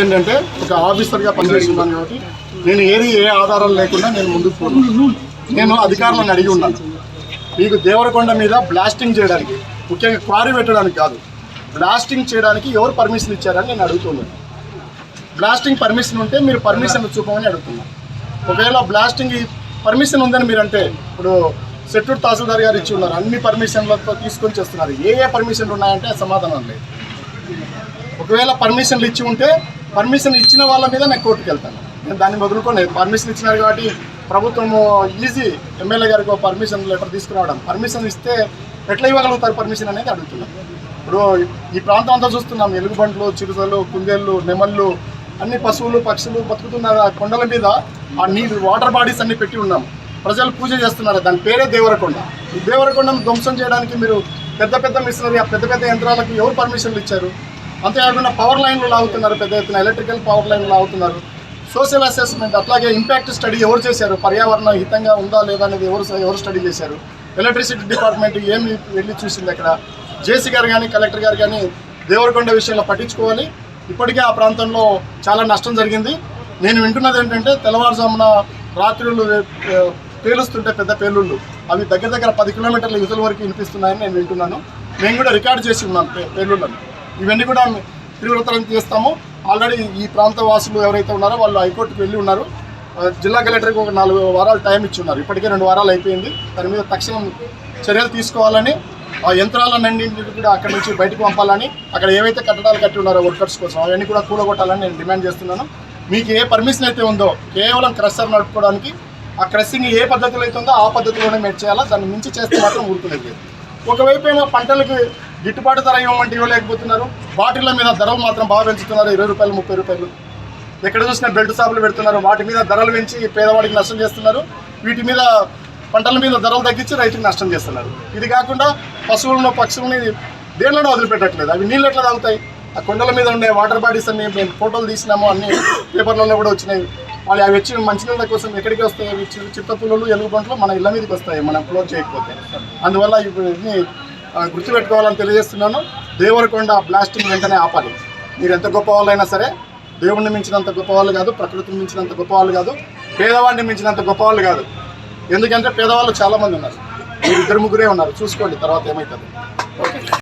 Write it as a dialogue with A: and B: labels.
A: ఏంటంటే ఒక ఆఫీసర్గా పనిచేస్తున్నాను కాబట్టి నేను ఏది ఏ ఆధారాలు లేకుండా నేను ముందుకు పోను. నేను అధికారులను అడిగి ఉన్నాను. మీకు దేవరకొండ మీద బ్లాస్టింగ్ చేయడానికి ముఖ్యంగా క్వారీ పెట్టడానికి కాదు బ్లాస్టింగ్ చేయడానికి ఎవరు పర్మిషన్ ఇచ్చారని నేను అడుగుతున్నాను. బ్లాస్టింగ్ పర్మిషన్ ఉంటే మీరు పర్మిషన్ చూపమని అడుగుతున్నాను. ఒకవేళ బ్లాస్టింగ్ పర్మిషన్ ఉందని మీరు అంటే ఇప్పుడు సెట్టూరు తహసీల్దార్ గారు ఇచ్చి ఉన్నారు అన్ని పర్మిషన్లతో తీసుకొని చేస్తున్నారు. ఏ ఏ పర్మిషన్లు ఉన్నాయంటే సమాధానం లేదు. ఒకవేళ పర్మిషన్లు ఇచ్చి ఉంటే పర్మిషన్ ఇచ్చిన వాళ్ళ మీద నేను కోర్టుకు వెళ్తాను. నేను దాన్ని వదులుకొని. పర్మిషన్ ఇచ్చినారు కాబట్టి ప్రభుత్వము ఈజీ ఎమ్మెల్యే గారికి పర్మిషన్ లెటర్ తీసుకురావడం. పర్మిషన్ ఇస్తే ఎట్లా ఇవ్వగలుగుతారు పర్మిషన్ అనేది అడుగుతున్నాం. ఇప్పుడు ఈ ప్రాంతం అంతా చూస్తున్నాం. ఎలుగుబంట్లు చిరుతలు కుందేళ్ళు నెమళ్ళు అన్ని పశువులు పక్షులు బతుకుతున్న కొండల మీద ఆ నీళ్ళు వాటర్ బాడీస్ అన్ని పెట్టి ఉన్నాం. ప్రజలు పూజ చేస్తున్నారు. దాని పేరే దేవరకొండ. ఈ దేవరకొండను ధ్వంసం చేయడానికి మీరు పెద్ద పెద్ద మిషనరీ ఆ పెద్ద పెద్ద యంత్రాలకు ఎవరు పర్మిషన్లు ఇచ్చారు? అంతేకాకుండా పవర్ లైన్లు లాగుతున్నారు పెద్ద ఎత్తున ఎలక్ట్రికల్ పవర్ లైన్లు లాగుతున్నారు. సోషల్ అసెస్మెంట్ అట్లాగే ఇంపాక్ట్ స్టడీ ఎవరు చేశారు? పర్యావరణ హితంగా ఉందా లేదా అనేది ఎవరు ఎవరు స్టడీ చేశారు? ఎలక్ట్రిసిటీ డిపార్ట్మెంట్ ఏమి వెళ్ళి చూసింది అక్కడ? జేసీ గారు కానీ కలెక్టర్ గారు కానీ దేవరకొండ విషయంలో పట్టించుకోవాలి. ఇప్పటికే ఆ ప్రాంతంలో చాలా నష్టం జరిగింది. నేను వింటున్నది ఏంటంటే తెల్లవారుజామున రాత్రులు పేలుస్తుంటే పెద్ద పేలుళ్ళు. అవి దగ్గర దగ్గర పది కిలోమీటర్ల యువతల వరకు వినిపిస్తున్నాయని నేను వింటున్నాను. మేము కూడా రికార్డ్ చేసి ఉన్నాం పేలుళ్ళను. ఇవన్నీ కూడా తీవ్రతరం చేస్తాము. ఆల్రెడీ ఈ ప్రాంత వాసులు ఎవరైతే ఉన్నారో వాళ్ళు హైకోర్టుకు వెళ్ళి ఉన్నారు. జిల్లా కలెక్టర్కి ఒక నాలుగు వారాలు టైం ఇచ్చి ఉన్నారు. ఇప్పటికే రెండు వారాలు అయిపోయింది. దాని మీద తక్షణం చర్యలు తీసుకోవాలని ఆ యంత్రాలన్నింటినీ కూడా అక్కడి నుంచి బయటకు పంపాలని అక్కడ ఏవైతే కట్టడాలు కట్టి ఉన్నారో వర్కర్స్ కోసం అవన్నీ కూడా కూడగొట్టాలని నేను డిమాండ్ చేస్తున్నాను. మీకు ఏ పర్మిషన్ అయితే ఉందో కేవలం క్రషర్ నడుపుకోవడానికి ఆ క్రషింగ్ ఏ పద్ధతిలో అయితే ఉందో ఆ పద్ధతిలోనే మేము చేయాలా? దాన్ని మించి చేస్తే మాత్రం ఊరుకునేది ఒకవైపు ఏమో పంటలకు గిట్టుబాటు ధర ఇవ్వమంటే ఇవ్వలేకపోతున్నారు. బాటిళ్ళ మీద ధరలు మాత్రం బాగా పెంచుతున్నారు. ఇరవై రూపాయలు ముప్పై రూపాయలు. ఎక్కడ చూసినా బెల్ట్ షాపులు పెడుతున్నారు. వాటి మీద ధరలు పెంచి పేదవాడికి నష్టం చేస్తున్నారు. వీటి మీద పంటల మీద ధరలు తగ్గించి రైతుకి నష్టం చేస్తున్నారు. ఇది కాకుండా పశువులను పక్షులని దేనిలోనూ వదిలిపెట్టట్లేదు. అవి నీళ్ళు ఎట్లా తాగుతాయి? ఆ కొండల మీద ఉండే వాటర్ బాడీస్ అన్ని మేము ఫోటోలు తీసినాము. అన్ని పేపర్లలో కూడా వచ్చినాయి. వాళ్ళు అవి వచ్చి మంచినీళ్ళ కోసం ఎక్కడికి వస్తాయి? అవి చి- చిత్తపుల్లలు ఎలుగుబంట్లు మన ఇళ్ళ మీదకి వస్తాయి మనం క్లోజ్ చేయకపోతే. అందువల్ల ఇప్పుడు ఇన్ని గుర్తుపెట్టుకోవాలని తెలియజేస్తున్నాను. దేవరకొండ బ్లాస్టింగ్ వెంటనే ఆపాలి. మీరు ఎంత గొప్ప వాళ్ళైనా సరే దేవుణ్ణి మించినంత గొప్పవాళ్ళు కాదు ప్రకృతిని మించినంత గొప్పవాళ్ళు కాదు పేదవాడిని మించినంత గొప్పవాళ్ళు కాదు. ఎందుకంటే పేదవాళ్ళు చాలామంది ఉన్నారు. మీరు ఇద్దరు ముగ్గురే ఉన్నారు. చూసుకోండి తర్వాత ఏమవుతుంది ఓకే.